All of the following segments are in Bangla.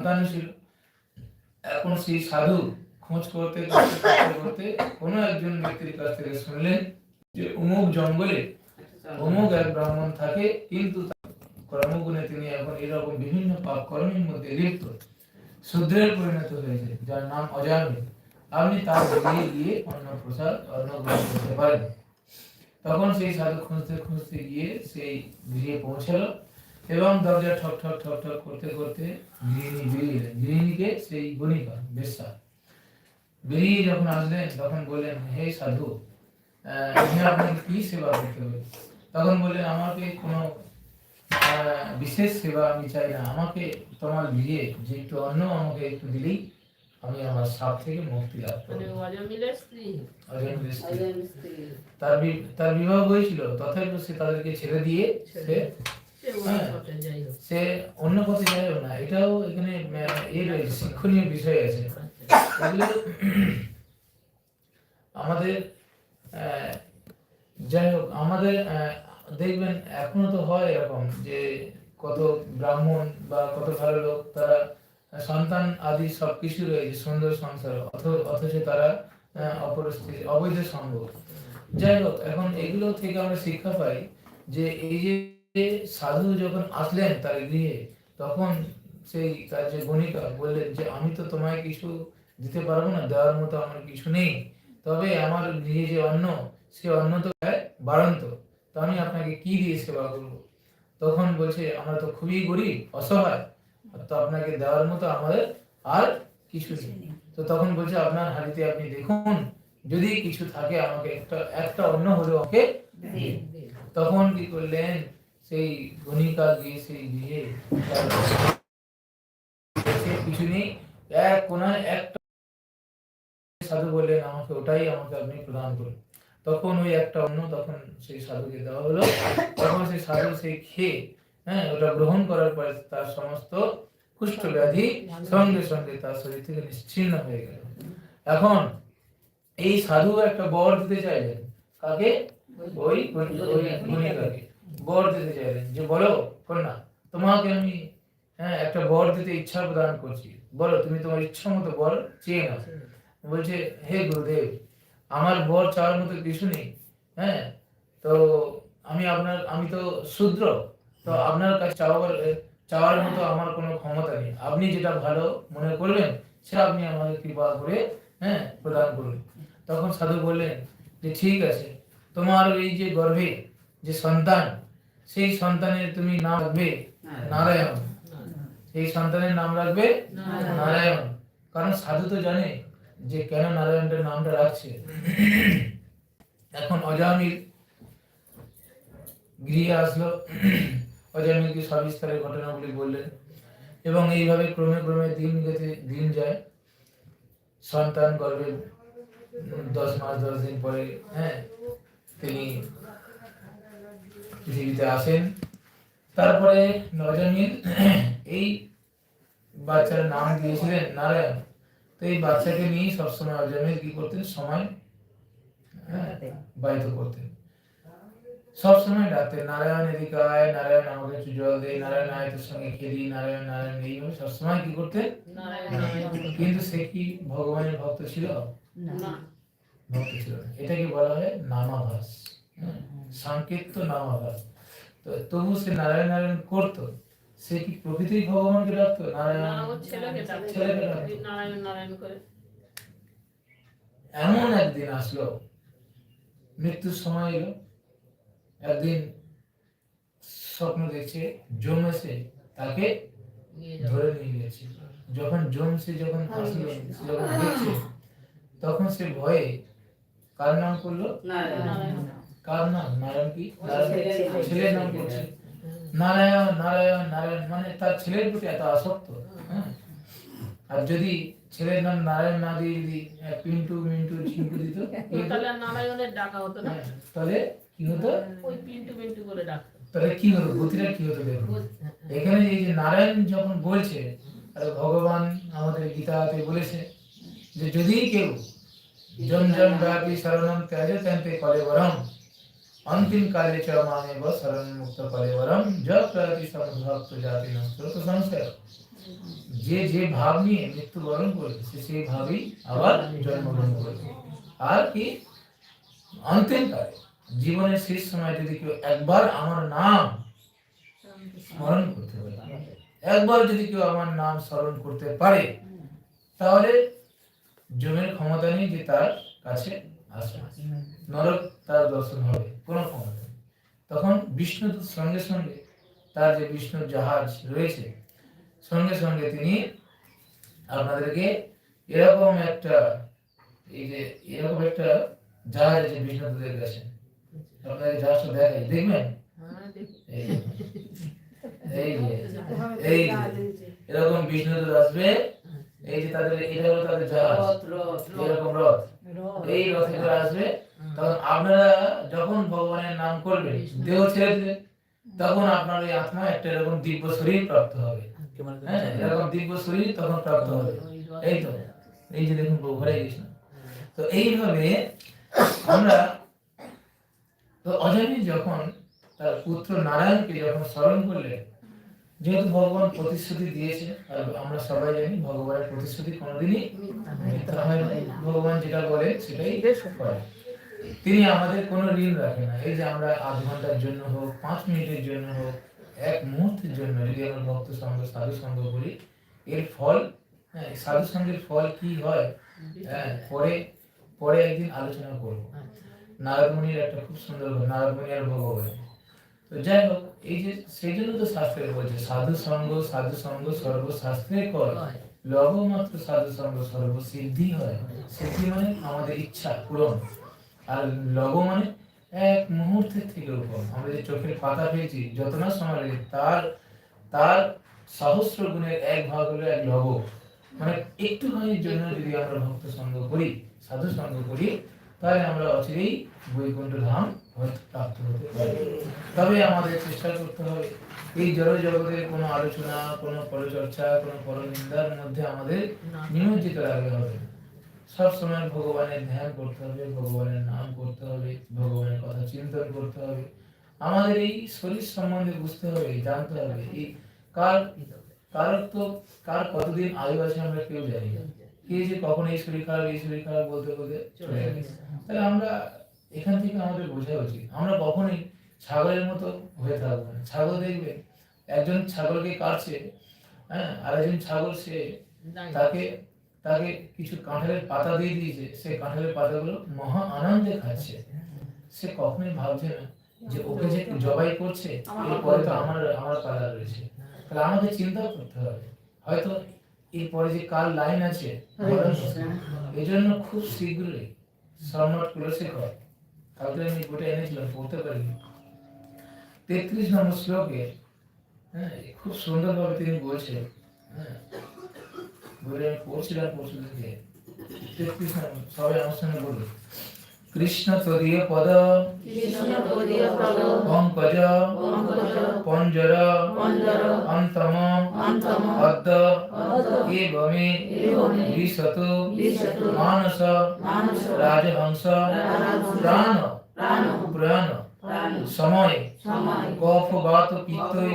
সন্তান ছিল এখন সেই সাধু খোঁজ করতে করতে কোনো একজন ব্যক্তির কাছ থেকে শুনলেন যে অমুক জঙ্গলে অমুক এক ব্রাহ্মণ থাকে, কিন্তু কর্মগুণে তিনি এখন এরকম বিভিন্ন পাপ কর্মের মধ্যে লিপ্ত। শূদ্রের পরিণত হয়েছে, যার নাম অজামিল আপনি তার গিয়ে গিয়ে অন্ন প্রসাদ অন্ন গ্রহণ করতে পারেন। তখন সেই সাধু খুঁজতে খুঁজতে গিয়ে সেই গৃহে পৌঁছালো। এবং দরজা ঠক ঠক ঠক ঠক করতে করতে গৃহিণী বেরিয়ে এলেন গৃহিণীকে সেই গণিকা বেশ্যা বেরিয়ে যখন আসলেন তখন বললেন হে সাধু আপনাকে কি সেবা করতে পারি তখন বললেন আমাকে কোনো বিশেষ সেবা আমি চাই না। আমাকে তোমার বিয়ে যে একটু অন্ন আমাকে একটু দিলেই আমি আমার সাপ থেকে মুক্তি লাভ মানে মিস্ত্রি তার তার বিবাহ হয়েছিল। তথাপি সে তাদেরকে ছেড়ে দিয়ে সে সে অন্য। পথে না এটাও এখানে শিক্ষণীয় বিষয় আছে আমাদের যাই হোক আমাদের দেখবেন এখনও তো হয় এরকম যে কত ব্রাহ্মণ বা কত ভালো লোক তারা সন্তান আদি সবকিছু রয়েছে সুন্দর সংসার অথচ তারা আহ, অপর অবৈধ সম্ভব যাই হোক এখন এগুলো থেকে আমরা শিক্ষা পাই যে এই যে সাধু যখন আসলেন তার গৃহে তখন সেই তার যে গণিকা বললেন যে আমি তো তোমায় কিছু দিতে পারব না দেওয়ার মতো আমার কিছু নেই। তবে আমার গৃহে যে অন্ন সে অন্ন তো বাড়ন্ত। তো আমি আপনাকে কি দিয়ে সেবা করব? তখন বলছে আমরা তো খুবই গরিব অসহায়। তো আপনাকে দেওয়ার মতো আমাদের আর কিছু নেই। তো তখন বলছে আপনার হাড়িতে আপনি দেখুন যদি কিছু থাকে আমাকে একটা একটা অন্ন হলেও ওকে তখন কি করলেন? সেই গণিকা গিয়ে সেই গিয়ে কিছু নেই এক কোনায় একটা সাধু বললেন, আমাকে ওটাই আমাকে আপনি প্রদান করুন। তখন ওই একটা অন্ন তখন সেই সাধুকে দেওয়া হলো। তখন সেই সাধু সেই খেয়ে হ্যাঁ ওটা গ্রহণ করার পরে তার সমস্ত কুষ্ঠ ব্যাধি সঙ্গে সঙ্গে তার শরীর থেকে নিশ্চিন্ন হয়ে গেল। এখন এই সাধু একটা বর দিতে চাইলেন, কাকে? ওই ওই গণিকাকে বর দিতে চাইলেন। যে বলো কন্যা তোমাকে আমি হ্যাঁ একটা বর দিতে ইচ্ছা প্রদান করছি। বলো তুমি তোমার ইচ্ছা মতো বর চেয়ে নাও। বলছে হে গুরুদেব আমার বর চাওয়ার মতো কিছু নেই হ্যাঁ তো আমি আপনার আমি তো শূদ্র তো আপনার কাছে চাওয়ার চাওয়ার মতো আমার কোনো ক্ষমতা নেই। আপনি যেটা ভালো মনে করবেন সেটা আপনি আমাকে কৃপা করে হ্যাঁ প্রদান করুন তখন সাধু বললেন যে ঠিক আছে তোমার এই যে গর্ভে যে সন্তান সেই সন্তানের তুমি নাম রাখবে নারায়ণ। সেই সন্তানের নাম রাখবে নারায়ণ। কারণ সাধু তো জানে যে কেন নারায়ণের নামটা রাখছে। এখন অজামিল গৃহে আসলো। অজামিলকে সবিস্তারে ঘটনাগুলি বললেন এবং এইভাবে ক্রমে ক্রমে দিন গেতে দিন যায়। সন্তান গর্ভে দশ মাস দশ দিন পরে হ্যাঁ তিনি পৃথিবীতে আসেন। তারপরে নজমিল এই বাচ্চার নাম দিয়েছিলেন নারায়ণ। তো এই বাচ্চাকে নিয়েই সবসময় অজমিল কি করতেন? সময় হ্যাঁ, ব্যয়িত করতেন। সবসময় ডাকতেন নারায়ণ এদিকে আয় নারায়ণ আমাকে একটু জল দে নারায়ণ আয় তোর সঙ্গে খেলি নারায়ণ নারায়ণ এইভাবে সবসময় কি করতেন? কিন্তু সে কি ভগবানের ভক্ত ছিল? ভক্ত ছিল এটাকে বলা হয় নামাভাস। হ্যাঁ, সাংকেত নামাভাস তো তবু সে নারায়ণ নারায়ণ করতো। সে কি প্রকৃতির ভগবানকে ডাকতো? নারায়ণ ছেলেকে ডাকতো। এমন একদিন আসলো মৃত্যুর সময় এলো। একদিন স্বপ্ন দেখছে জম এসে তাকে ধরে নিয়ে গেছে। যখন জম সে যখন আসলো যখন দেখছে তখন সে ভয়ে কার নাম করল? নারায়ণ। কার নাম? নারায়ণ কি? ছেলের নাম। করছে নারায়ণ নারায়ণ নারায়ণ মানে তার ছেলের প্রতি এত আসক্ত হ্যাঁ? আর যদি ছেলের নাম নারায়ণ না দিয়ে যদি পিন্টু মিন্টু দিত তাহলে নারায়ণের ডাকা হতো না? হ্যাঁ, তাহলে কি হতো? ওই পিন্টু করে ডাকতো। তাহলে কি হতো গতিটা কি হতো দেখুন। এখানে এই যে নারায়ণ যখন বলছে আর ভগবান আমাদের গীতাতে বলেছে যে যদি কেউ জম জম ব্যাপী শরণম ত্যাজ তেন্তে কলেবরম অন্তিম কালে চ মামেব শরণ মুক্ত কলেবরম য প্রতি সমভক্ত জাতি নষ্ট তো সংশয় যে যে ভাব নিয়ে মৃত্যুবরণ করবে সে সেই ভাবেই আবার জন্মগ্রহণ করবে আর কি? অন্তিমকালে জীবনের শেষ সময় যদি কেউ একবার আমার নাম স্মরণ করতে পারে, একবার যদি কেউ আমার নাম স্মরণ করতে পারে, তাহলে জমের ক্ষমতা নেই যে তার কাছে আসবে নরক তার দর্শন হবে। কোনো ক্ষমতা নেই তখন বিষ্ণু সঙ্গে সঙ্গে তার যে বিষ্ণুর জাহাজ রয়েছে সঙ্গে সঙ্গে তিনি আপনাদেরকে এরকম একটা এই যে এরকম একটা জাহাজ আছে বিষ্ণুদের কাছে। আপনাদের জাহাজটা দেখাই। দেখবেন? হ্যাঁ, দেখি। এই যে এই যে এরকম বিষ্ণুদূত আসবে। এই যে তাদের এটা হলো তাদের জাহাজ। এরকম রথ। এই রথে করে আসবে তখন আপনারা যখন ভগবানের নাম করবেন দেহ ছেড়ে দিবে তখন আপনার ওই আত্মা একটা এরকম দিব্য শরীর প্রাপ্ত হবে। হ্যাঁ এরকম দিব্য শরীর তখন প্রাপ্ত হবে। এই তো এই যে দেখুন প্রভু হরে কৃষ্ণ। তো এইভাবে আমরা তো অজানি যখন তার পুত্র নারায়ণকে যখন স্মরণ করলেন যেহেতু ভগবান প্রতিশ্রুতি দিয়েছে আর আমরা সবাই জানি ভগবানের প্রতিশ্রুতি কোনোদিনই মিথ্যা হয় না। ভগবান যেটা বলে সেটাই করে তিনি আমাদের কোনো ঋণ রাখে না। এই যে আমরা আধ ঘণ্টার জন্য হোক পাঁচ মিনিটের জন্য হোক এক মুহূর্তের জন্য যদি আমরা ভক্ত সঙ্গ সাধু সঙ্গ করি এর ফল হ্যাঁ সাধু সঙ্গের ফল কি হয়? হ্যাঁ পরে পরে একদিন আলোচনা করব। নারদমণির একটা খুব সুন্দর নারদমণি আর ভগবান। তো যাই হোক এই যে সেই জন্য তো শাস্ত্রে বলছে সাধু সঙ্গ সাধু সঙ্গ সর্বশাস্ত্রে কর হয়। লব মাত্র সাধু সঙ্গ সর্বসিদ্ধি হয়। সিদ্ধি মানে আমাদের ইচ্ছা পূরণ। আর লব মানে এক মুহূর্তের থেকে কম আমরা যে চোখের পাতা পেয়েছি যত না সময় লাগে তার তার সহস্র গুণের এক ভাগ হলো এক লব মানে একটুখানির জন্য যদি আমরা ভক্ত সঙ্গ করি সাধু সঙ্গ করি তাহলে আমরা অচিরেই বৈকুণ্ঠ ধাম প্রাপ্ত হতে পারি। তবে আমাদের চেষ্টা করতে হবে এই জড় জগতের কোনো আলোচনা কোনো পরচর্চা কোনো পরনিন্দার মধ্যে আমাদের। নিমজ্জিত রাখতে হবে সব সময় ভগবানের ধ্যান করতে হবে ভগবানের নাম করতে হবে ভগবানের কথা চিন্তন করতে হবে। আমাদের এই শরীর সম্বন্ধে বুঝতে হবে জানতে হবে এই কার কার তো কার কতদিন আয়ু আছে আমরা কেউ জানি না। কে যে কখন এই শরীর খারাপ এই শরীর খারাপ বলতে বলতে চলে গেছে। তাহলে আমরা এখান থেকে আমাদের বোঝা উচিত। আমরা কখনোই ছাগলের মতো হয়ে থাকব না। ছাগল দেখবে একজন ছাগলকে কাটছে হ্যাঁ আর একজন ছাগল সে তাকে তাকে কিছু কাঁঠালের পাতা দিয়ে দিয়েছে। সেই কাঁঠালের পাতাগুলো মহা আনন্দে খাচ্ছে। সে কখনোই ভাবছে না যে ওকে যে জবাই করছে এরপরে তো আমার আমার পালা রয়েছে। তাহলে আমাকে চিন্তা করতে হবে। হয়তো এরপরে যে কার লাইন আছে এই জন্য খুব শীঘ্রই সম্রাট কুলশেখর কালকে আমি গোটা এনেছিলাম পড়তে পারিনি। তেত্রিশ নম্বর শ্লোকে হ্যাঁ খুব সুন্দরভাবে তিনি বলছেন হ্যাঁ আমি পড়ছিলাম পরশু থেকে সবাই আমার সঙ্গে বলুন কৃষ্ণ তদীয় পদ, পঙ্কজ, পঞ্জর, অন্তম অদ্য এবমে, বিশত, মানস, রাজহংস, প্রাণ প্রাণ, সময় কফ বাত পিত্তই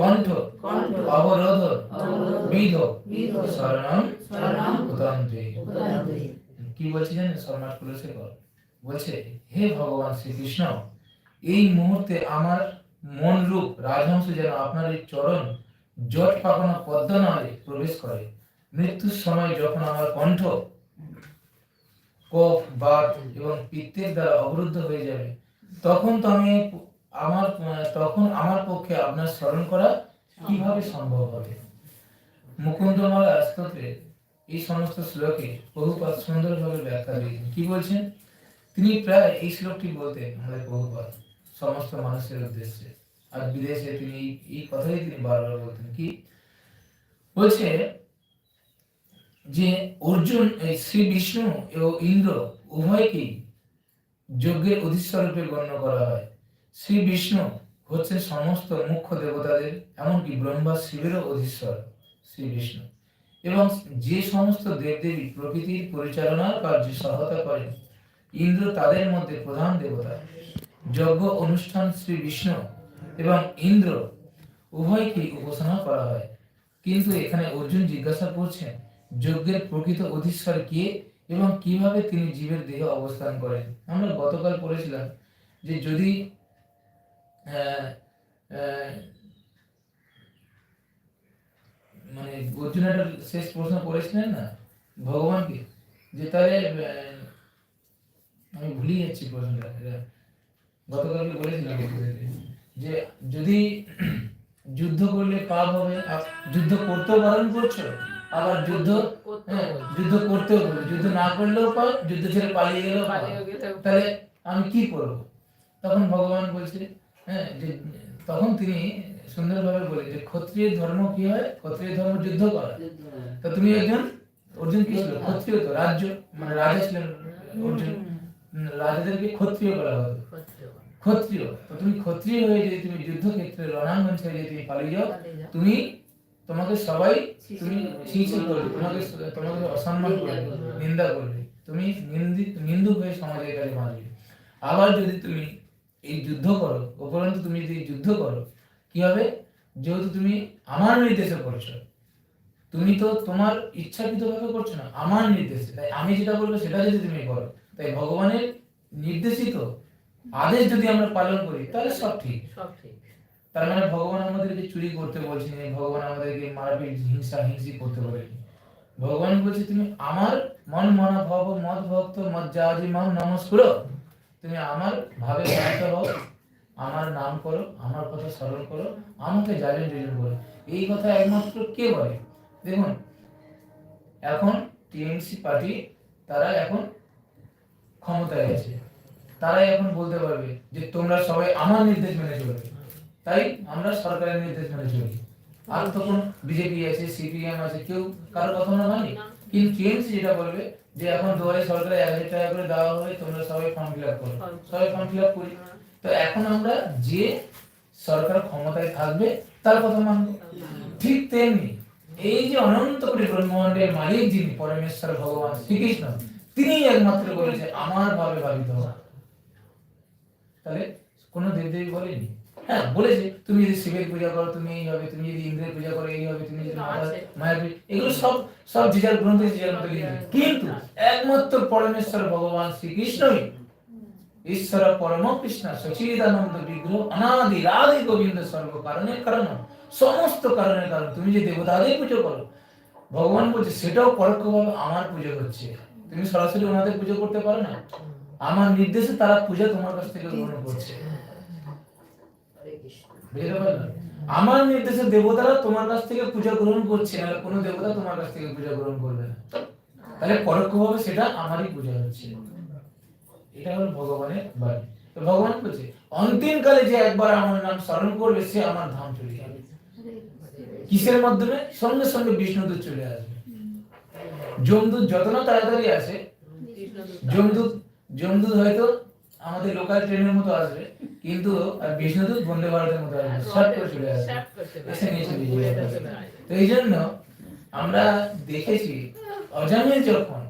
কণ্ঠ অবরোধ বিধ শরণম উদন্তে। কি বলছে জানেন? সম্রাট কুলশেখর বলছে হে ভগবান শ্রীকৃষ্ণ এই মুহূর্তে আমার মন রূপ রাজহংস যেন আপনার এই চরণ জট পাকানো পদ্মনালে প্রবেশ করে। মৃত্যুর সময় যখন আমার কণ্ঠ কফ বাত এবং পিত্তের দ্বারা অবরুদ্ধ হয়ে যাবে তখন তো আমি আমার তখন আমার পক্ষে আপনার স্মরণ করা কীভাবে সম্ভব হবে? মুকুন্দমাল স্তোত্রে এই সমস্ত শ্লোকে বহুপাত সুন্দরভাবে ব্যাখ্যা দিয়েছেন। কি বলছেন? তিনি প্রায় এই শ্লোকটি বলতেন আমাদের বহুপাত, সমস্ত মানুষের উদ্দেশ্যে। আর বিদেশে তিনি এই- কথাই তিনি বারবার বলতেন। কি? বলছে যে অর্জুন শ্রী বিষ্ণু ও ইন্দ্র উভয়কেই যজ্ঞের অধীশ্বর রূপে গণ্য করা হয়। শ্রী বিষ্ণু হচ্ছে সমস্ত মুখ্য দেবতাদের, এমনকি ব্রহ্মা শিবেরও অধীশ্বর, শ্রী বিষ্ণু। এবং যে সমস্ত দেবদেবী প্রকৃতির পরিচালনার কার্যে সহায়তা করেন, ইন্দ্র তাদের মধ্যে প্রধান দেবতা। যজ্ঞ অনুষ্ঠান শ্রী বিষ্ণু এবং ইন্দ্র উভয়কে উপাসনা করা হয়। কিন্তু এখানে অর্জুন জিজ্ঞাসা করছেন, যজ্ঞের প্রকৃত অধীশ্বর কে? এবং কীভাবে তিনি জীবের দেহে অবস্থান করেন। আমরা গতকাল পড়েছিলাম যে যদি মানে অর্জুন একটা শেষ প্রশ্ন করেছিলেন না? ভগবানকে যে তাহলে আমি ভুলে যাচ্ছি প্রশ্নটা। গতকালকে বলেছিলাম যে যদি যুদ্ধ করলে পাপ হবে যুদ্ধ করতেও বারণ করছ? আবার যুদ্ধ হ্যাঁ, যুদ্ধ করতেও বলে যুদ্ধ না করলেও পাপ যুদ্ধ ছেড়ে পালিয়ে গেলেও তাহলে আমি কি করব? তখন ভগবান বলছে হ্যাঁ যে তখন তিনি সুন্দরভাবে বলে যে ক্ষত্রিয় ধর্ম কি হয়? ক্ষত্রিয় ধর্ম যুদ্ধ করা। তো তুমি একজন অর্জুন কি ছিল? ক্ষত্রিয় তো রাজ্য মানে রাজা ছিলেন অর্জুন। রাজাদেরকে ক্ষত্রিয় করা হতো। ক্ষত্রিয় তো তুমি ক্ষত্রিয় হয়ে যদি তুমি যুদ্ধক্ষেত্রে রণাঙ্গন ছেড়ে যদি তুমি পালিয়ে যাও। তুমি তোমাকে সবাই তুমি ছিছি করবে তোমাকে তোমাকে অসম্মান করবে নিন্দা করবে। তুমি নিন্দিত নিন্দুক হয়ে সমাজের কাছে বাঁচবে আবার যদি তুমি এই যুদ্ধ করো উপরন্তু তুমি যদি যুদ্ধ করো কি হবে? যেহেতু তুমি আমার নির্দেশে করছ তুমি তো তোমার ইচ্ছাকৃতভাবে করছ না আমার নির্দেশে। তাই আমি যেটা বলব সেটা যদি তুমি করো তাই ভগবানের নির্দেশিত আদেশ যদি আমরা পালন করি তাহলে সব ঠিক। সব ঠিক। তার মানে ভগবান আমাদেরকে চুরি করতে বলছেন ভগবান আমাদেরকে মারপিট হিংসা, হিংসি করতে বলেনি ভগবান বলছে, তুমি আমার মন মনা ভব মত ভক্ত মত জাহাজি মাম, নমস্কার। তুমি আমার ভাবে শান্ত হও, আমার নাম করো, আমার কথা স্মরণ করো, আমাকে যাজন যোজন করো। এই কথা একমাত্র কে বলে? দেখুন, এখন টিএমসি পার্টি, তারা এখন ক্ষমতায় আছে। তারাই এখন বলতে পারবে যে, তোমরা সবাই আমার নির্দেশ মেনে চলবে। তাই আমরা সরকারের নির্দেশ মেনে চলি। আর তখন বিজেপি আছে সিপিএম আছে কেউ কারও কথা না মানি কিন্তু টিএমসি যেটা বলবে যে এখন দুয়ারে সরকারে এক হাজার টাকা করে দেওয়া হবে তোমরা সবাই ফর্ম ফিল আপ করো। সবাই ফর্ম ফিল আপ করি। তো এখন আমরা যে সরকার ক্ষমতায় থাকবে তার কথা মানবো। ঠিক তেমনি এই যে অনন্ত কোটি ব্রহ্মাণ্ডের মালিক যিনি পরমেশ্বর ভগবান শ্রীকৃষ্ণ তিনি একমাত্র বলেছে আমার ভাবে ভাবিত হও। তাহলে কোনো দেবদেবী বলেনি? হ্যাঁ বলেছে তুমি যদি শিবের পূজা করো তুমি এই হবে তুমি যদি ইন্দ্রের পূজা করো এই হবে তুমি যদি মায়ের এগুলো সব সব যার গ্রন্থে যার মতো লিখেছে কিন্তু একমাত্র পরমেশ্বর ভগবান শ্রীকৃষ্ণই ঈশ্বর পরম কৃষ্ণ সচিদানন্দ বিগ্রহ অনাদি রাধে গোবিন্দ সর্ব কারণের কারণ সমস্ত কারণের কারণ। তুমি যে দেবতাদের পুজো করো ভগবান বলছে সেটাও পরোক্ষভাবে আমার পুজো হচ্ছে তুমি সরাসরি ওনাদের পুজো করতে পারো না? আমার নির্দেশে তারা পূজা তোমার কাছ থেকে গ্রহণ করছে। আমার নির্দেশে দেবতারা তোমার কাছ থেকে পূজা গ্রহণ করছে না কোনো দেবতা তোমার কাছ থেকে পূজা গ্রহণ করবে না। তাহলে পরোক্ষভাবে সেটা আমারই পূজা হচ্ছে। এটা হলো ভগবানের তো ভগবান বলছে, অন্তিম কালে যে একবার আমার নাম স্মরণ করবে, সে আমার ধাম চলে যাবে। কিসের মাধ্যমে? সঙ্গে সঙ্গে বিষ্ণুদূত চলে আসবে। যমদূত যত না তাড়াতাড়ি আসে, যমদূত যমদূত হয়তো আমাদের লোকাল ট্রেনের মতো আসবে। কিন্তু বিষ্ণুদূত বন্দে ভারতের মতো আসবে শর্ট করে চলে আসবে। এসে নিয়ে আসবে। তো এই জন্য আমরা দেখেছি অজামিল যখন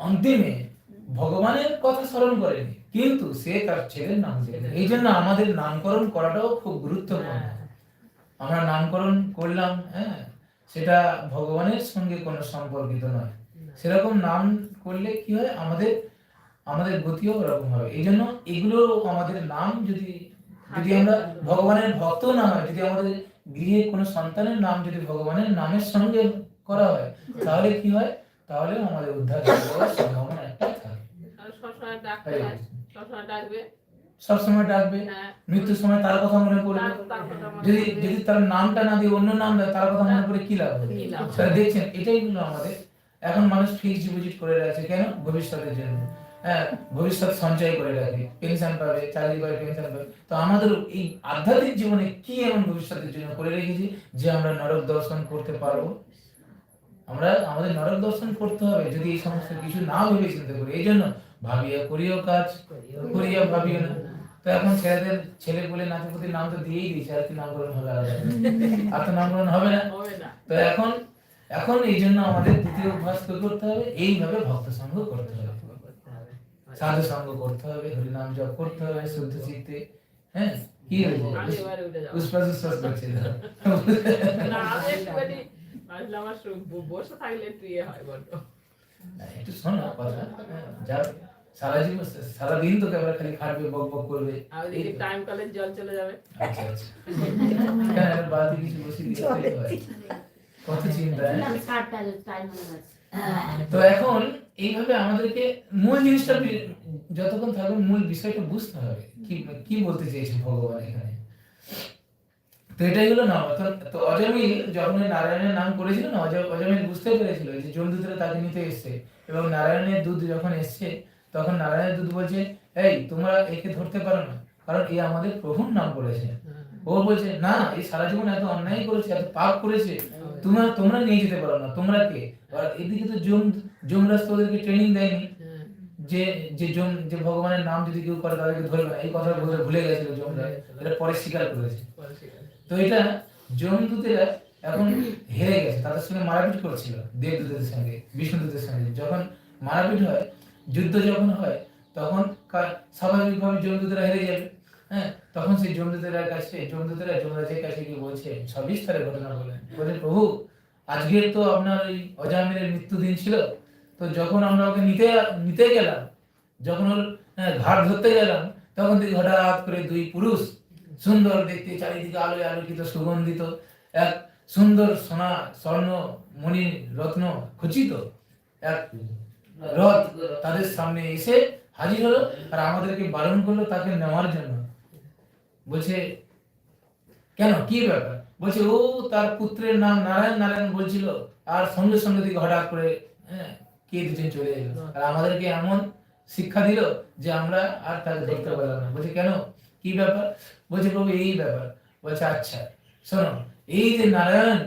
অন্তিমে ভগবানের কথা স্মরণ করেনি কিন্তু সে তার ছেলের নাম দিলেন এই জন্য আমাদের নামকরণ করাটাও খুব গুরুত্বপূর্ণ হ্যাঁ। আমরা নামকরণ করলাম হ্যাঁ সেটা ভগবানের সঙ্গে কোনো সম্পর্কিত নয় সেরকম নাম করলে কি হয় আমাদের আমাদের গতিও ওরকম হবে। এই জন্য এগুলো আমাদের নাম যদি যদি আমরা ভগবানের ভক্ত না হয় যদি আমাদের গৃহে কোনো সন্তানের নাম যদি ভগবানের নামের সঙ্গে করা হয় তাহলে কি হয়? তাহলে আমাদের উদ্ধার হওয়ার সম্ভাবনা একটা থাকে। সবসময় ডাকবে হ্যাঁ মৃত্যুর সময় তার কথা মনে পড়বে। যদি যদি তার নামটা না দিয়ে অন্য নাম দেয় তার কথা মনে করে কি লাভ দেখছেন এটাই হলো আমাদের। এখন মানুষ ফিক্সড ডিপোজিট করে রাখছে কেন? ভবিষ্যতের জন্য। হ্যাঁ ভবিষ্যৎ সঞ্চয় করে রাখে পেনশন পাবে চাকরি পাবে পেনশন পাবে। তো আমাদের এই আধ্যাত্মিক জীবনে কি এমন ভবিষ্যতের জন্য করে রেখেছি যে আমরা নরক দর্শন করতে পারব? আমরা আমাদের নরক দর্শন করতে হবে যদি এই সমস্ত কিছু না ভেবে চিন্তা করি। এই জন্য ভাবিয়া করিও কাজ করিয়া ভাবিও না। তো এখন ছেলেদের ছেলে বলে নাতিপতির নাম তো দিয়েই দিয়েছে আর কি নামকরণ হবে আলাদা। আর তো নামকরণ হবে না। তো এখন এখন এই জন্য আমাদের দ্বিতীয় অভ্যাস করতে হবে? এইভাবে ভক্ত সঙ্গ করতে হবে। সাধু সঙ্গ করতে হবে হরিনাম জপ করতে হবে শুদ্ধ চিত্তে হ্যাঁ কি হয়েছে আমি এবারে উঠে যাব উসপাস উসপাস করছে না আমি একটুখানি আসলে আমার শো- ব- বসে থাকলে একটু ইয়ে হয় বড্ড একটু শোনো কথা যা সারা জীবন সারা দিন তোকে আবার খালি খাটবে বক বক করবে আর এই ওইদিকে তো। টাইম কলের জল চলে যাবে আচ্ছা আচ্ছা হ্যাঁ এবার বাড়তি কিছু বসে দিতে হয় কত চিন্তা হ্যাঁ? তো এখন এইভাবে আমাদেরকে মূল জিনিসটা যতক্ষণ থাকবে মূল বিষয়টা বুঝতে হবে। কি কি বলতে চেয়েছে ভগবান এখানে? তো এটাই হলো না তো অজমিল যখন নারায়ণের নাম করেছিল না, অজ- অজমিল বুঝতে পেরেছিল যে জমদূতরা তাকে নিতে এসছে। এবং নারায়ণের দুধ যখন এসছে, তখন নারায়ণের দুধ বলছে, এই, তোমরা একে ধরতে পারো না, কারণ এ আমাদের প্রভুর নাম করেছে ও বলছে, না, এই সারা জীবন এত অন্যায় করেছে, এত পাপ করেছে। তোমরা তোমরা নিয়ে যেতে পারো না, তোমরা কে? এদিকে তো জম জমরাজ তো ওদেরকে ট্রেনিং দেয়নি। যে যে জম যে ভগবানের নাম যদি কেউ করে, তাদেরকে ধরবে এই কথা বলে ভুলে গেছিল জমরাজ এটা পরে স্বীকার করেছে। তো এটা জমদূতেরা এখন হেরে গেছে। তাদের সঙ্গে মারাপিট করছিল দেবদূতের সঙ্গে, বিষ্ণুদূতের সঙ্গে। যখন মারাপিট হয়, যুদ্ধ যখন হয় তখন স্বাভাবিকভাবে জমদূতেরা হেরে যাবে। হ্যাঁ? তখন সেই জমদূতেরা কাছে জমদূতেরা যমরাজের কাছে গিয়ে বলছে সবিস্তারে ঘটনা বলেন। বলে প্রভু আজকের তো আপনার ওই অজামিলের মৃত্যু দিন ছিল। তো যখন আমরা ওকে নিতে নিতে গেলাম যখন ওর হ্যাঁ, ঘাট ধরতে গেলাম তখন দেখি হঠাৎ করে দুই পুরুষ সুন্দর দেখতে চারিদিকে আলোয় আলোকিত সুগন্ধিত এক সুন্দর সোনা স্বর্ণ মণি রত্ন খচিত এক রথ তাদের সামনে এসে হাজির হলো আর আমাদেরকে বারণ করল তাকে নেওয়ার জন্য। বলছে কেন? কি ব্যাপার? বলছে ও তার পুত্রের নাম নারায়ণ নারায়ণ বলছিল। আর সঙ্গে সঙ্গে দিকে হঠাৎ করে হ্যাঁ, কে দুজন চলে এলো। আর আমাদেরকে এমন শিক্ষা দিল যে আমরা আর তাকে ধরতে পারলাম না। বলছে কেন? কি ব্যাপার? বলছে প্রভু এই ব্যাপার। বলছে আচ্ছা শোনো এই যে নারায়ণ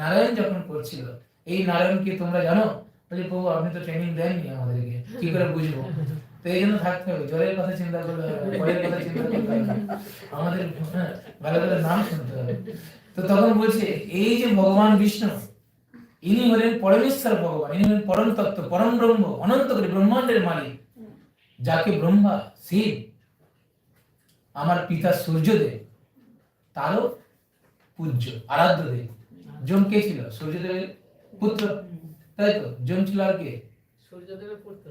নারায়ণ যখন করছিল এই নারায়ণকে তোমরা জানো? বলছে প্রভু আপনি তো ট্রেনিং দেননি আমাদেরকে। কি করে বুঝব? তো এই জন্য থাকতে হবে। কথা চিন্তা করলে কথা চিন্তা আমাদের নাম শুনতে হবে। তো তখন বলছে, এই যে ভগবান বিষ্ণু, ইনি হলেন পরমেশ্বর ভগবান, ইনি হলেন পরম তত্ত্ব, পরম ব্রহ্ম, অনন্ত করে ব্রহ্মাণ্ডের মালিক। যাকে ব্রহ্মা শিব আমার পিতা সূর্যদেব, তারও পূজ্য, আরাধ্য দেব। যম কে ছিল? সূর্যদেবের পুত্র? তাই তো? যম ছিল আর কে? সূর্যদেবের পুত্র।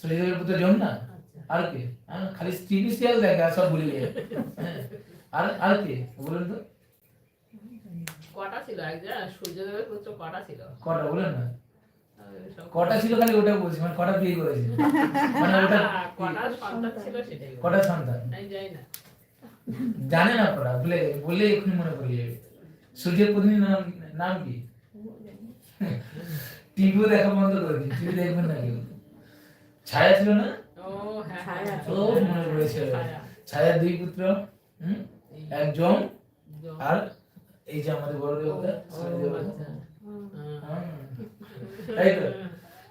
সূর্যদেবের পুত্র যম না? আচ্ছা। আর কে? হ্যাঁ, খালি টিভি সিরিয়াল দেখে সব ভুলে যায় হ্যাঁ, আর আর কে? বলুন তো। কটা ছিল একজন সূর্যদেবের পুত্র কটা ছিল? কটা বলুন না। কটা ছিল খালি ওটা বলছি মানে কটা বিয়ে করেছে? মানে ওটা কটা সন্তান ছিল সেটাই কটা সন্তান? না। জানে না পড়া ভুলে গেছে বললে মনে পড়ে যাবে। সূর্যের প্রতিনিধি নাম নাম কি? টিভিও দেখা বন্ধ করে দিন টিভি দেখবেন না কেউ। ছায়া ছিল না ও হ্যাঁ হ্যাঁ, ছায়া। ও মনে পড়েছে। ছায়া। ছায়ার দুই পুত্র হুম? এক আর এই যে আমাদের বড় দেবতা আচ্ছা। হ্যাঁ। তাই তো?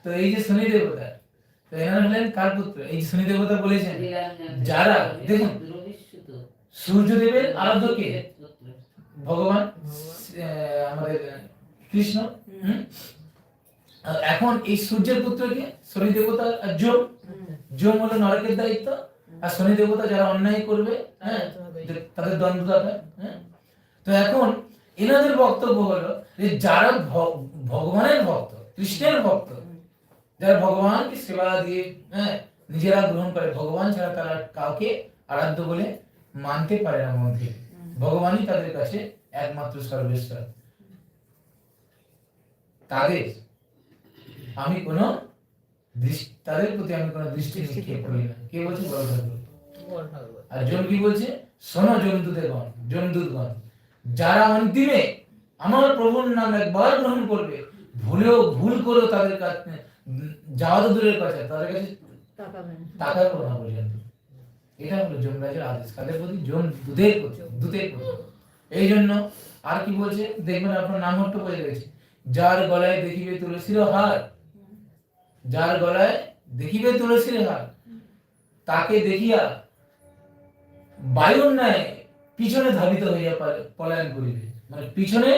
তো এই যে শনি দেবতা তো এনারা হলেন কার পুত্র? এই যে শনি দেবতা বলেছেন যারা দেখুন সূর্য সূর্যদেবের আরাধ্য কে? ভগবান আমাদের কৃষ্ণ এখন এই সূর্যের পুত্রকে শনি দেবতা যম। যম হলো নরকের দায়িত্ব। আর শনি দেবতা যারা অন্যায় করবে হ্যাঁ তাদের দণ্ডদাতা হ্যাঁ। তো এখন এনাদের বক্তব্য হলো যে যারা ভগবানের ভক্ত কৃষ্ণের ভক্ত যারা ভগবানকে সেবা দিয়ে হ্যাঁ নিজেরা গ্রহণ করে ভগবান ছাড়া তারা কাউকে আরাধ্য বলে মানতে পারে না মধ্যে। ভগবানই তাদের কাছে একমাত্র সর্বেশ্বর। তাদের আমি কোনো তাদের প্রতি আমি কোনো দৃষ্টি নিক্ষেপ করি না। কে বলছে? বড় ঠাকুর আর জন কি বলছে? শোনো জমদূতেগণ জমদূতগণ যারা অন্তিমে আমার প্রভুর নাম একবার গ্রহণ করবে ভুলেও ভুল করেও তাদের কাছে যাওয়া তো দূরের কাছে তাদের কাছে তাকাবো না। পর্যন্ত এটা হলো যমরাজের আদেশ। কাদের প্রতি? যম দুধের প্রতি দুধের প্রতি। এই জন্য আর কি বলছে? দেখবেন আপনার নাম হট্ট বোঝা গেছে। যার গলায় দেখিবে তুলসীর হার যার গলায় দেখিবে তুলসীর হার তাকে দেখিয়া বায়ুর ন্যায় পিছনে ধাবিত হইয়া পালে- পলায়ন করিবে। মানে পিছনে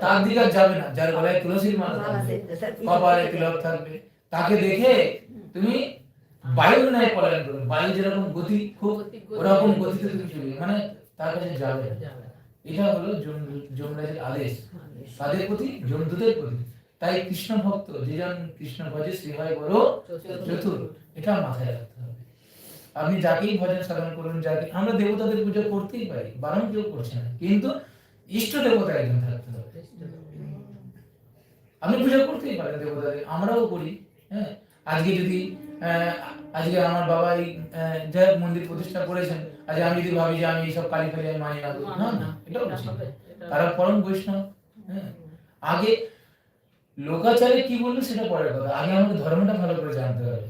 তার দিকে যাবে না যার গলায় তুলসীর মালা থাকবে কপালে তিলক থাকবে তাকে দেখে তুমি বায়ুর ন্যায় পলায়ন করবে। বায়ু যেরকম গতি খুব ওরকম গতিতে তুমি চলবে মানে তার কাছে যাবে না। এটা হলো যম- যমরাজের আদেশ। তাদের প্রতি জন্তুদের প্রতি। তাই কৃষ্ণ ভক্ত যে জন কৃষ্ণ ভজে শ্রী হয় বড় চতুর। এটা মাথায় রাখতে হবে। আপনি যাকেই ভজন সাধন করুন যাকে আমরা দেবতাদের পুজো করতেই পারি বারণ কেউ করছে না। কিন্তু ইষ্ট দেবতা একজন থাকতে হবে। আপনি পুজো করতেই পারেন দেবতাদের আমরাও করি হ্যাঁ। আজকে যদি আহ, আজকে আমার বাবা এই যাই মন্দির প্রতিষ্ঠা করেছেন আজকে আমি যদি ভাবি যে আমি এইসব কালী ফালি আমি মানি না না না এটাও তারা পরম বৈষ্ণব হ্যাঁ। আগে লোকাচারে কি বলল সেটা পরের কথা আগে আমাকে ধর্মটা ভালো করে জানতে হবে।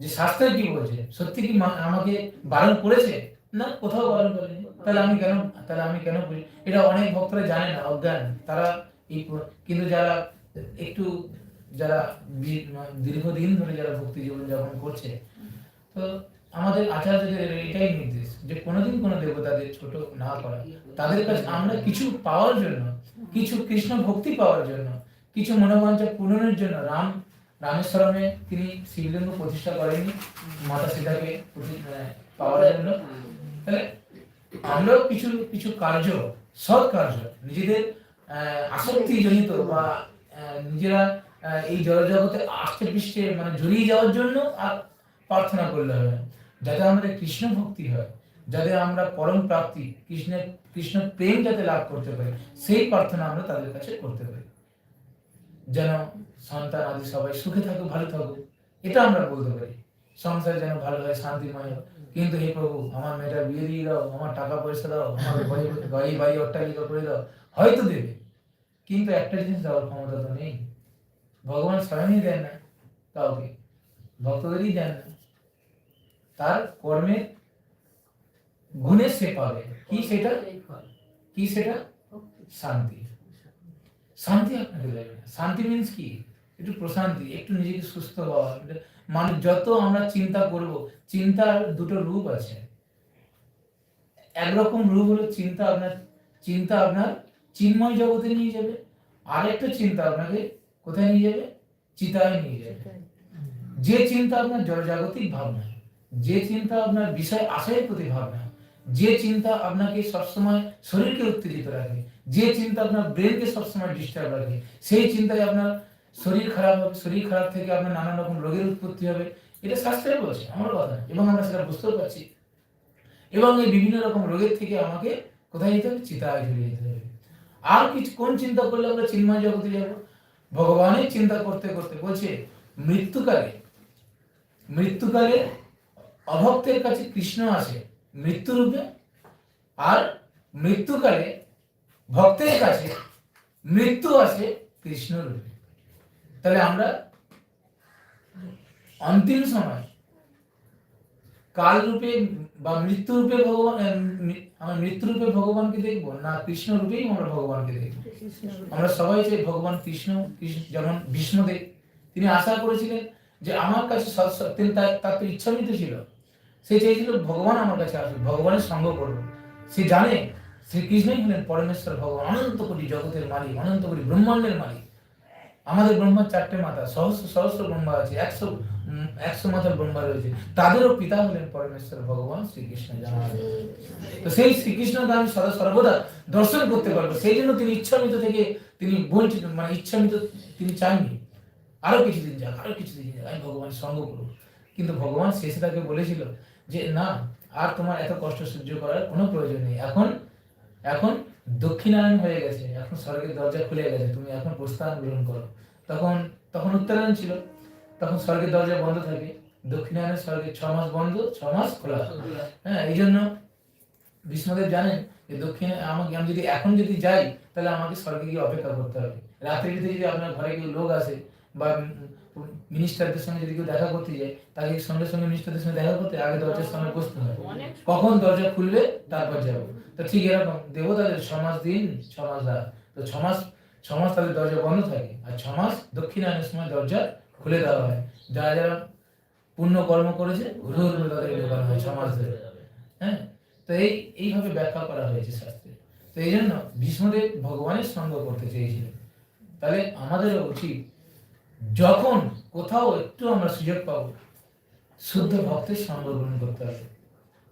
যে শাস্ত্রে কি বলছে? সত্যি কি আমাকে বারণ করেছে? না, কোথাও বারণ করেনি। তাহলে আমি কেন, তাহলে আমি কেন করি? এটা অনেক ভক্তরা জানে না, অজ্ঞান। তারা এই কিন্তু যারা একটু, যারা দীর্ঘদিন ধরে যারা ভক্তি জীবন যাপন করছে, তো আমাদের আচার্যদের এটাই নির্দেশ যে কোনোদিন কোনো দেবতাদের ছোট না করা। তাদের কাছে আমরা কিছু পাওয়ার জন্য, কিছু কৃষ্ণ ভক্তি পাওয়ার জন্য কিছু মনোবাঞ্ছা পূরণের জন্য রাম রামেশ্বরমে তিনি শিবলিঙ্গ প্রতিষ্ঠা করেননি মাতা সীতাকে মানে পাওয়ার জন্য তাহলে আমরাও কিছু কিছু কার্য সৎ কার্য নিজেদের আহ, আসক্তিজনিত বা নিজেরা এই জড়জগতে আষ্টে পৃষ্ঠে মানে জড়িয়ে যাওয়ার জন্য আর প্রার্থনা করলে হবে। যাতে আমাদের কৃষ্ণ ভক্তি হয় যাতে আমরা পরম প্রাপ্তি কৃষ্ণের কৃষ্ণ প্রেম যাতে লাভ করতে পারি সেই প্রার্থনা আমরা তাদের কাছে করতে পারি যেন সন্তান আদি সবাই সুখে থাকুক ভালো থাকুক। এটা আমরা বলতে পারি। সংসার যেন ভালো হয় শান্তিময় হয় কিন্তু হে প্রভু আমার মেয়েটা বিয়ে দিয়ে দাও আমার টাকা পয়সা দাও আমার গাড়ি বাড়ি অট্টালিকা করে দাও হয়তো দেবে। কিন্তু একটা জিনিস দেওয়ার ক্ষমতা তো নেই। ভগবান স্বয়ংই দেন না কাউকে। ভক্তদেরই দেন না। তার কর্মের গুণে সে পাবে। কি সেটা? কি সেটা? শান্তি। শান্তি আপনাকে দেবে না। শান্তি মিন্স কি? একটু প্রশান্তি, একটু নিজেকে সুস্থ হওয়া মানে যত আমরা চিন্তা করব, চিন্তার দুটো রূপ আছে। একরকম রূপ হলো চিন্তা আপনার চিন্তা আপনার চিন্ময় জগতে নিয়ে যাবে, আরেকটা চিন্তা আপনাকে কোথায় নিয়ে যাবে? চিতায় নিয়ে যাবে। যে চিন্তা আপনার জড়জাগতিক ভাবনা, যে চিন্তা আপনার বিষয় আশয়ের প্রতি ভাবনা, যে চিন্তা আপনাকে সবসময় শরীরকে উত্তেজিত রাখে যে চিন্তা আপনার ব্রেনকে সবসময় ডিস্টার্ব রাখে, সেই চিন্তায় আপনার শরীর খারাপ হবে, শরীর খারাপ থেকে আপনার নানান রকম রোগের উৎপত্তি হবে। এটা শাস্ত্রে বলছে, আমার কথা, এবং আমরা সেটা বুঝতেও পারছি। এবং এই বিভিন্ন রকম রোগের থেকে আমাকে কোথায় যেতে হবে? চিতায় ঝুলিয়ে যেতে হবে। আর কিছু, কোন চিন্তা করলে আমরা চিন্ময় জগতে যাব? ভগবানের চিন্তা করতে করতে বলছে, মৃত্যুকালে মৃত্যুকালে অভক্তের কাছে কৃষ্ণ আসে, মৃত্যুরূপে, আর মৃত্যুকালে ভক্তের কাছে মৃত্যু আসে, কৃষ্ণ রূপে। তাহলে আমরা অন্তিম সময় কাল রূপে বা মৃত্যু রূপে ভগবান আমরা মৃত্যু রূপে ভগবানকে দেখব না কৃষ্ণ রূপেই আমরা ভগবানকে দেখব? আমরা সবাই চাই ভগবান কৃষ্ণ যেমন ভীষ্মদেব তিনি আশা করেছিলেন যে আমার কাছে তার তো ইচ্ছামিত ছিল। সে চেয়েছিল ভগবান আমার কাছে আসবে ভগবানের সঙ্গ করবে সে জানে শ্রীকৃষ্ণই হলেন পরমেশ্বর ভগবান, অনন্ত কোটি জগতের মালিক, অনন্ত কোটি ব্রহ্মাণ্ডের মালিক। আমাদের ব্রহ্মার চারটে মাথা সহস্র সহস্র ব্রহ্মা আছে একশো একশো মাথার ব্রহ্মা রয়েছে। তাদেরও পিতা হলেন পরমেশ্বর ভগবান শ্রীকৃষ্ণ। তো সেই শ্রীকৃষ্ণকে আমি সদা সর্বদা দর্শন করতে পারব। সেই জন্য তিনি ইচ্ছামিত থেকে তিনি বঞ্চিত মানে ইচ্ছামিত তিনি চাননি। আরও কিছুদিন যাক, আরও কিছুদিন যাক, আমি ভগবান সঙ্গ করব। কিন্তু ভগবান শেষে তাকে বলেছিল যে, না, আর তোমার এত কষ্ট সহ্য করার কোনো প্রয়োজন নেই। এখন এখন দক্ষিণায়ন হয়ে গেছে এখন স্বর্গের দরজা খুলে গেছে তুমি এখন প্রস্থান গ্রহণ করো। তখন তখন উত্তরায়ণ ছিল তখন স্বর্গের দরজা বন্ধ থাকে দক্ষিণায়নের স্বর্গে ছ মাস বন্ধ ছ মাস খোলা হ্যাঁ এই জন্য ভীষ্মদেব জানেন যে দক্ষিণে আমাকে আমি যদি এখন যদি যাই তাহলে আমাকে স্বর্গে গিয়ে অপেক্ষা করতে হবে। রাত্রিতে যদি আপনার ঘরে কেউ লোক আসে বা মিনিস্টারদের সঙ্গে যদি কেউ দেখা করতে যায়, তাকে সঙ্গে সঙ্গে মিনিস্টারদের সঙ্গে দেখা করতে আগে দরজার সামনে বসতে হয়। কখন দরজা খুলবে, তারপর যাব। তো ঠিক এরকম, দেবতাদের ছ মাস দিন ছ মাস রাত। তো ছমাস মাস ছ মাস তাদের দরজা বন্ধ থাকে, আর ছ মাস দক্ষিণায়নের সময় দরজা খুলে দেওয়া হয়। যারা যারা পুণ্য কর্ম করেছে, ঘুরে ঘুরে তাদের ঢোকানো হয় ছ মাস ধরে। হ্যাঁ? তো এই, এইভাবে ব্যাখ্যা করা হয়েছে শাস্ত্রে। তো এই জন্য ভীষ্মদেব ভগবানের সঙ্গ করতে চেয়েছিলেন। তাহলে আমাদেরও উচিত যখন কোথাও একটু আমরা সুযোগ পাবো। শুদ্ধ ভক্তের সঙ্গ গ্রহণ করতে হবে।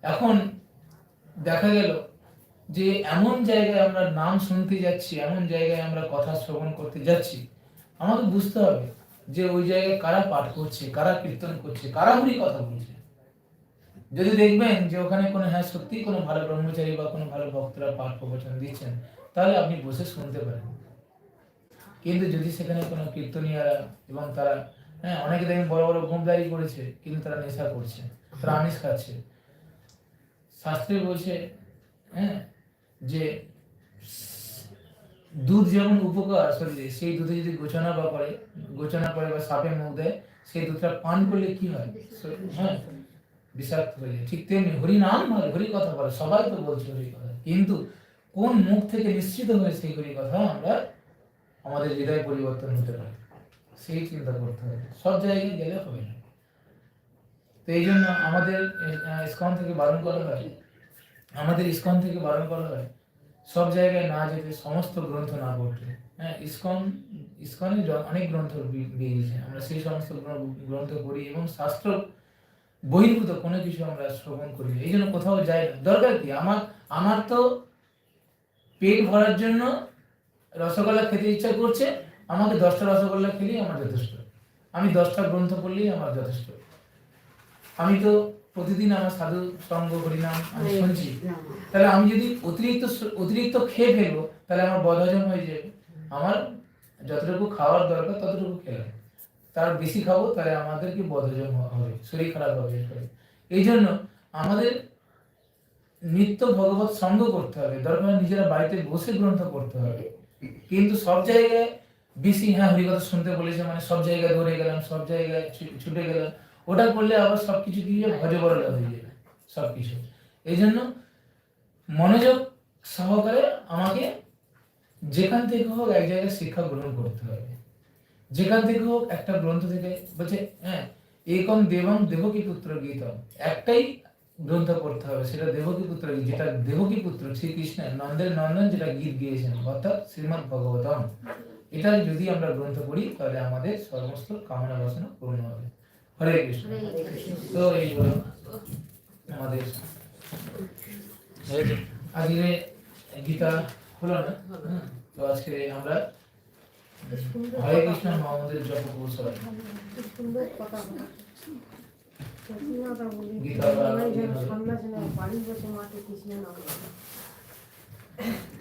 এখন দেখা গেল যে এমন জায়গায় আমরা নাম শুনতে যাচ্ছি, এমন জায়গায় আমরা কথা শ্রবণ করতে যাচ্ছি আমাকে বুঝতে হবে যে ওই জায়গায় কারা পাঠ করছে, কারা কীর্তন করছে, কারা হরি কথা বলছে। যদি দেখবেন যে ওখানে কোনো হ্যাঁ সত্যি কোনো ভালো ব্রহ্মচারী বা কোনো ভালো ভক্তরা পাঠ প্রবচন দিচ্ছেন, তাহলে আপনি বসে শুনতে পারেন। কিন্তু যদি সেখানে কোনো কীর্তনীয়রা এবং তারা হ্যাঁ অনেকে দেখবেন বড় বড় গুমদারি করেছে, কিন্তু তারা নেশা করছে, তারা আমিষ খাচ্ছে। শাস্ত্রে বলছে হ্যাঁ যে দুধ যেমন উপকার শরীরে সেই দুধে যদি গোচনা বা করে গোচনা করে বা সাপে মুখ দেয়, সেই দুধটা পান করলে কি হয়? হ্যাঁ বিষাক্ত হয়ে যায়। ঠিক তেমনি হরি নাম বলে হরি কথা বলে, সবাই তো বলছে হরি কথা। কিন্তু কোন মুখ থেকে নিশ্চিত হয়ে সেই হরি কথা আমরা, আমাদের হৃদয় পরিবর্তন হতে পারে। সেই চিন্তা করতে হবে। সব জায়গায় গেলে হবে না। তো এই জন্য আমাদের ইসকন থেকে বারণ করা হয়, আমাদের ইসকন থেকে বারণ করা হয়, সব জায়গায় না যেতে, সমস্ত গ্রন্থ না পড়তে। হ্যাঁ ইসকন, ইসকনে অনেক গ্রন্থ বেরিয়েছে। আমরা সেই সমস্ত গ্র- গ্রন্থ পড়ি এবং শাস্ত্র বহির্ভূত কোনো কিছু আমরা শ্রবণ করি। এই জন্য কোথাও যাই না। দরকার কি? আমার আমার তো পেট ভরার জন্য রসগোল্লা খেতে ইচ্ছা করছে আমাকে দশটা রসগোল্লা খেলেই আমার যথেষ্ট। আমি দশটা গ্রন্থ পড়লেই আমার যথেষ্ট। আমি তো প্রতিদিন আমার সাধু সঙ্গ হরিনাম আমি শুনছি। তাহলে আমি যদি অতিরিক্ত অতিরিক্ত খেয়ে ফেলব তাহলে আমার বদহজম হয়ে যাবে। আমার যতটুকু খাওয়ার দরকার ততটুকু খেলাম। তার বেশি খাব তাহলে আমাদেরকে বদহজম হবে শরীর খারাপ হবে এই জন্য আমাদের নিত্য ভগবত সঙ্গ করতে হবে। দরকার নিজেরা বাড়িতে বসে গ্রন্থ করতে হবে। কিন্তু সব জায়গায় বেশি হ্যাঁ হরিকথা শুনতে বলেছে মানে সব জায়গায় দৌড়ে গেলাম, সব জায়গায় ছুটে গেলাম। ওটা করলে আবার সবকিছু কি হয়? ভজে বড় হয়ে যাবে, সবকিছু। এই জন্য মনোযোগ সহকারে আমাকে যেখান থেকে হোক এক জায়গায় শিক্ষা গ্রহণ করতে হবে। যেখান থেকে হোক একটা গ্রন্থ থেকে বলছে হ্যাঁ একম দেবম দেবকী পুত্র গীতম। একটাই গ্রন্থ পড়তে হবে, সেটা দেবকী পুত্র যেটা দেবকী পুত্র শ্রীকৃষ্ণের নন্দের নন্দন যেটা গীত গিয়েছেন, অর্থাৎ শ্রীমদ ভগবতম এটা যদি আমরা গ্রন্থ পড়ি তাহলে আমাদের সমস্ত কামনা বাসনা পূর্ণ হবে। হরে কৃষ্ণ। তো এই হলো আমাদের আজকে গীতা হলো না? তো আজকে আমরা হরে কৃষ্ণ মহামন্দির জপ কৌশল সুন্দর কথা বলা। কৃষ্ণটা বলি, গীতা।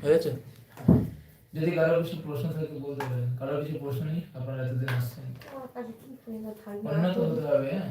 হয়েছে? যদি কারও কিছু প্রশ্ন থাকে বলতে পারেন। কারও কিছু প্রশ্ন নেই আপনারা এতদিন আসছেন। অন্য তো হতে হবে হ্যাঁ।